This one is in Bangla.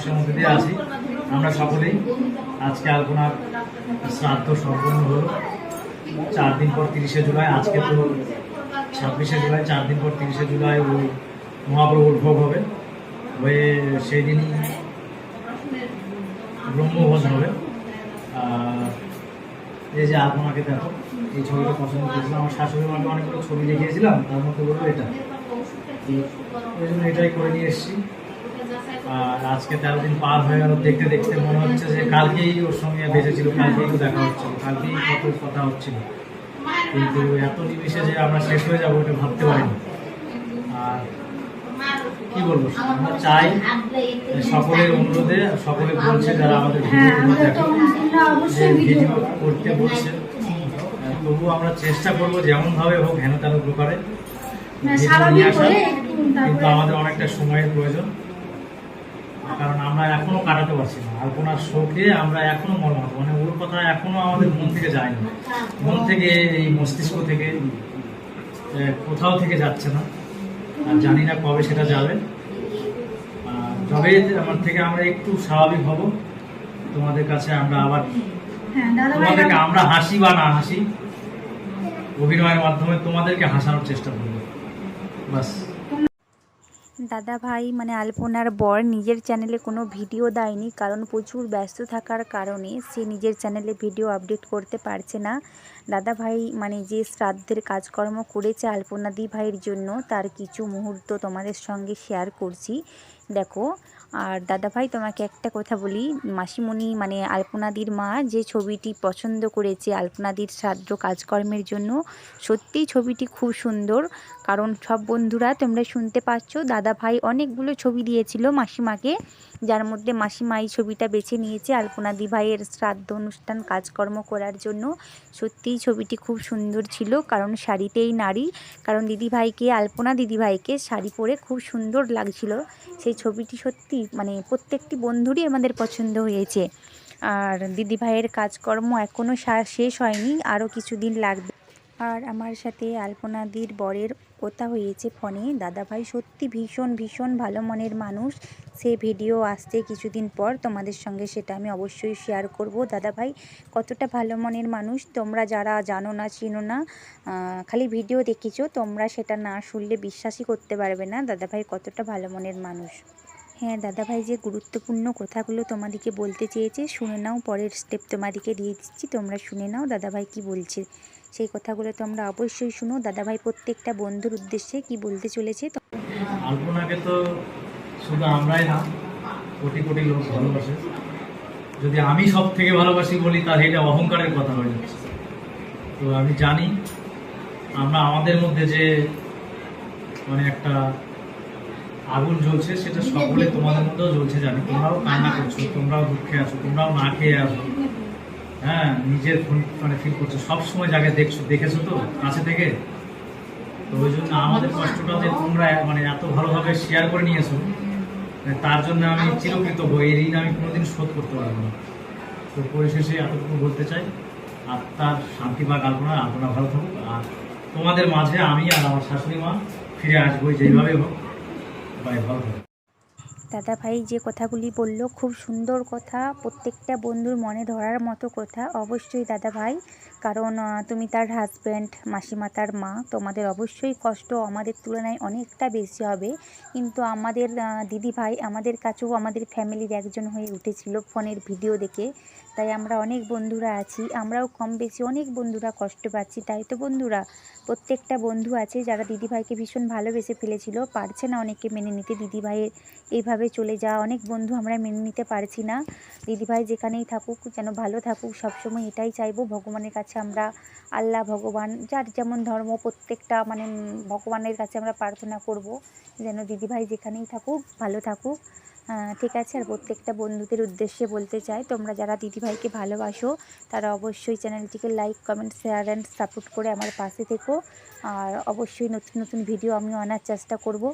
সমস্যার মধ্যে দিয়ে আছি। আমরা সকলেই আজকে আলপনার শ্রাদ্ধ সম্পন্ন হলো। চার দিন পর তিরিশে জুলাই, আজকে তো ছাব্বিশে জুলাই, চার দিন পর তিরিশে জুলাই ওই মহাপ্রভুর ভোগ হবে। হয়ে সেই দিনই ব্রহ্মভোজ হবে। এই যে আপনাকে দেখো, এই ছবিটা পছন্দ করেছিলাম। আমার শাশুড়ি মাকে অনেকগুলো ছবি দেখিয়েছিলাম, তার মধ্যে বলল এটা। ওই জন্য এটাই করে নিয়ে এসেছি। আর আজকে তেরো দিন পার হয়ে গেল দেখতে দেখতে মনে হচ্ছে যে কালকেই ওর সঙ্গে বেঁচেছিল কালকেই তো দেখা হচ্ছিল কালকেই কত কথা হচ্ছিল। কিন্তু এত নিমিশে যে আমরা শেষ হয়ে যাব ওটা ভাবতে পারিনি। আর কি বলব আমরা চাই সকলের অনুরোধে সকলে বলছে যারা আমাদের হ্যাঁ ভিডিও যে করতে বলছে। তবু আমরা চেষ্টা করব যেমন ভাবে হোক হেন তেন প্রকারে হ্যাঁ, কিন্তু আমাদের অনেকটা সময়ের প্রয়োজন। কারণ আমরা এখনও কাটাতে পারছি না। আলপনার শোকে আমরা এখনও মর্মাহত মানে ওর কথা এখনও আমাদের মন থেকে যায়নি মন থেকে এই মস্তিষ্ক থেকে কোথাও থেকে যাচ্ছে না। আর জানি না কবে সেটা যাবে। যবে আমার থেকে আমরা একটু স্বাভাবিক হব। তোমাদের কাছে আমরা আবার হ্যাঁ তোমাদেরকে আমরা হাসি বা না হাসি অভিনয়ের মাধ্যমে তোমাদেরকে হাসানোর চেষ্টা করব। বাস। দাদা ভাই মানে আলপনার বর, নিজের চ্যানেলে কোনো ভিডিও দেয়নি কারণ প্রচুর ব্যস্ত থাকার কারণে সে নিজের চ্যানেলে ভিডিও আপডেট করতে পারছে না। দাদা ভাই মানে যে শ্রাদ্ধের কাজকর্ম করেছে আলপনাদি ভাইয়ের জন্য, তার কিছু মুহূর্ত তোমাদের সঙ্গে শেয়ার করছি। দেখো, আর দাদা ভাই তোমাকে একটা কথা বলি। মাসিমণি মানে আলপনাদির মা, যে ছবিটি পছন্দ করেছে, আলপনাদির শ্রাদ্ধ কাজকর্মের জন্য, সত্যিই ছবিটি খুব সুন্দর। কারণ সব বন্ধুরা তোমরা শুনতে পাচ্ছ দাদা ভাই অনেকগুলো ছবি দিয়েছিল মাসিমাকে। যার মধ্যে মাসিমা এই ছবিটা বেছে নিয়েছে। আলপনা দি ভাইয়ের শ্রাদ্ধ অনুষ্ঠান কাজকর্ম করার জন্য। সত্যিই ছবিটি খুব সুন্দর ছিল, কারণ শাড়িতেই নারী। কারণ দিদিভাইকে আলপনা দিদিভাইকে শাড়ি পরে খুব সুন্দর লাগছিল। সেই ছবিটি সত্যি মানে প্রত্যেকটি বন্ধুরই আমাদের পছন্দ হয়েছে। আর দিদিভাইয়ের কাজকর্ম এখনও শেষ হয়নি, আরও কিছুদিন লাগবে। আর আমার সাথে আলপনাদির বরের কথা হয়েছে ফোনে। দাদাভাই সত্যি ভীষণ ভীষণ ভালো মনের মানুষ। সে ভিডিও আসতে কিছুদিন পর তোমাদের সঙ্গে, সেটা আমি অবশ্যই শেয়ার করব। দাদাভাই, কতটা ভালো মনের মানুষ? তোমরা যারা জানো না, চিনো না খালি ভিডিও দেখেছ, তোমরা সেটা না শুনলে বিশ্বাসই করতে পারবে না। দাদাভাই, কতটা ভালো মনের মানুষ? হ্যাঁ দাদাভাই, যে গুরুত্বপূর্ণ কথাগুলো তোমাদেরকে বলতে চেয়েছে, শুনে নাও, পরের স্টেপ তোমাদেরকে দিয়ে দিচ্ছি, তোমরা শুনে নাও দাদাভাই কি বলছে। সেই কথাগুলো তোমরা অবশ্যই শুনো। দাদাভাই প্রত্যেকটা বন্ধুর উদ্দেশ্যে কি বলতে চলেছে তো- আলপনাকে তো শুধু আমরাই না, কোটি কোটি লোক ভালোবাসে। যদি আমি সব থেকে ভালোবাসি বলি তাহলে এটা অহংকারের কথা হয়ে যাচ্ছে। তো আমি জানি, আমরা আমাদের মধ্যে যে মানে একটা আগুন জ্বলছে, সেটা সকলে তোমাদের মধ্যেও জ্বলছে জানি। তোমরাও কান্না করছ, তোমরাও দুঃখে আছো, তোমরাও না খেয়ে আসো হ্যাঁ নিজের মানে ফিল করছ। সবসময় যাকে দেখছ, দেখেছ তো? কাছে থেকে? তো ওই জন্য আমাদের কষ্টটা যে তোমরা মানে এত ভালোভাবে শেয়ার করে নিয়েছো মানে তার জন্য আমি চিরকৃতজ্ঞ। এই ঋণ আমি কোনোদিন শোধ করতে পারব না। তো পরিশেষে এতটুকু বলতে চাই, আত্মার শান্তি বা কাল্পনা আত্মনা ভালো থাকুক। আর তোমাদের মাঝে আমি আর আমার শাশুড়ি মা ফিরে আসব যেইভাবে হোক। সবাই ভালো থাকুক দাদা ভাই যে কথাগুলি বলল, খুব সুন্দর কথা, প্রত্যেকটা বন্ধুর মনে ধরার মতো কথা। অবশ্যই দাদা ভাই, কারণ তুমি তার হাজব্যান্ড মাসিমা তার মা, তোমাদের অবশ্যই কষ্ট আমাদের তুলনায় অনেকটা বেশি হবে। কিন্তু আমাদের দিদি ভাই আমাদের কাছেও আমাদের ফ্যামিলির একজন হয়ে উঠেছিল ফোনের ভিডিও দেখে। তাই আমরা অনেক বন্ধুরা আছি, আমরাও কম বেশি অনেক বন্ধুরা কষ্ট পাচ্ছি, তাই তো বন্ধুরা। প্রত্যেকটা বন্ধু আছে যারা দিদিভাইকে ভীষণ ভালোবেসে ফেলেছিল, পারছে না অনেকে মেনে নিতে। দিদিভাইয়ের এইভাবে চলে যাওয়া, অনেক বন্ধু আমরা মেনে নিতে পারছি না। দিদিভাই যেখানেই থাকুক, যেন ভালো থাকুক, সবসময় এটাই চাইব, ভগবানের কাছে আমরা আল্লাহ, ভগবান, যার যেমন ধর্ম, প্রত্যেকটা মানে ভগবানের কাছে আমরা প্রার্থনা করব, যেন দিদিভাই যেখানেই থাকুক, ভালো থাকুক। ঠিক আছে? আর প্রত্যেকটা বন্ধুদের উদ্দেশ্যে বলতে চাই, তোমরা যারা দিদিভাইকে ভালোবাসো, তারা অবশ্যই চ্যানেলটিকে like, comment, share and support করে আমার পাশে থেকো। আর অবশ্যই নতুন নতুন ভিডিও আমি আনার চেষ্টা করব।